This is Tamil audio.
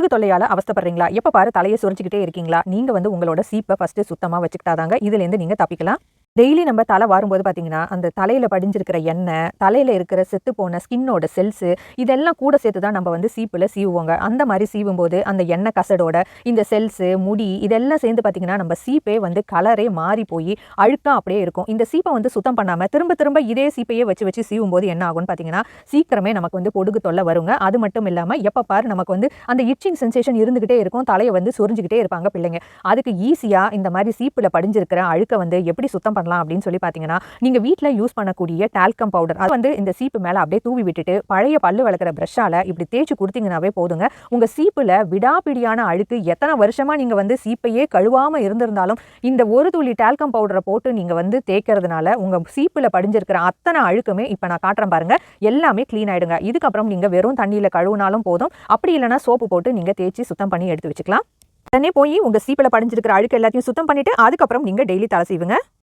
முதுகு தொல்லையால அவஸ்தப்படுறீங்களா? எப்ப பாரு தலையை சுரிஞ்சுக்கிட்டே இருக்கீங்களா? நீங்க வந்து உங்களோட சீப்பை ஃபர்ஸ்ட் சுத்தமா வச்சுக்கிட்டாதாங்க இதுல இருந்து நீங்க தப்பிக்கலாம். டெய்லி நம்ம தலை வாரும்போது பார்த்தீங்கன்னா அந்த தலையில் படிஞ்சிருக்கிற எண்ணெய் தலையில் இருக்கிற செத்து போன ஸ்கின்னோட செல்ஸு இதெல்லாம் கூட சேர்த்து தான் நம்ம வந்து சீப்பில் சீவுவோங்க. அந்த மாதிரி சீவும்போது அந்த எண்ணெய் கசடோட இந்த செல்ஸு முடி இதெல்லாம் சேர்ந்து பார்த்தீங்கன்னா நம்ம சீப்பே வந்து கலரே மாறி போய் அழுக்கா அப்படியே இருக்கும். இந்த சீப்பை வந்து சுத்தம் பண்ணாமல் திரும்ப திரும்ப இதே சீப்பையே வச்சு வச்சு சீவும்போது என்ன ஆகும்னு பார்த்தீங்கன்னா சீக்கிரமே நமக்கு வந்து பொடுகு தொல்லை வருங்க. அது மட்டும் இல்லாமல் எப்போ பாரு நமக்கு வந்து அந்த இச்சிங் சென்சேஷன் இருந்துகிட்டே இருக்கும். தலையை வந்து சொரிஞ்சுக்கிட்டே இருப்பாங்க பிள்ளைங்க. அதுக்கு ஈஸியாக இந்த மாதிரி சீப்பில் படிஞ்சிருக்கிற அழுக்கை வந்து எப்படி சுத்தம் பண்ணலாம் அப்படின்னு சொல்லி பார்த்தீங்கன்னா நீங்கள் வீட்டில் யூஸ் பண்ணக்கூடிய டால்கம் பவுடர் அது வந்து இந்த சீப்பு மேலே அப்படியே தூவி விட்டுட்டு பழைய பல்லு வளர்க்குற ப்ரஷ்ஷால் இப்படி தேய்ச்சி கொடுத்தீங்கன்னாவே போதுங்க. உங்கள் சீப்பில் விடாப்பிடியான அழுக்கு எத்தனை வருஷமாக நீங்கள் வந்து சீப்பையே கழுவாமல் இருந்திருந்தாலும் இந்த ஒரு துளி டால்கம் பவுடரை போட்டு நீங்கள் வந்து தேய்க்கிறதுனால உங்கள் சீப்பில் படிஞ்சிருக்கிற அத்தனை அழுக்குமே இப்போ நான் காட்டுறேன் பாருங்க எல்லாமே க்ளீன் ஆயிடுங்க. இதுக்கப்புறம் நீங்கள் வெறும் தண்ணியில் கழுவுனாலும் போதும். அப்படி இல்லைனா சோப்பு போட்டு நீங்கள் தேய்ச்சி சுத்தம் பண்ணி எடுத்து வச்சுக்கலாம். உடனே போய் உங்கள் சீப்பில் படிஞ்சிருக்கிற அழுக்கு எல்லாத்தையும் சுத்தம் பண்ணிட்டு அதுக்கப்புறம் நீங்கள் டெய்லி தலை செய்வீங்க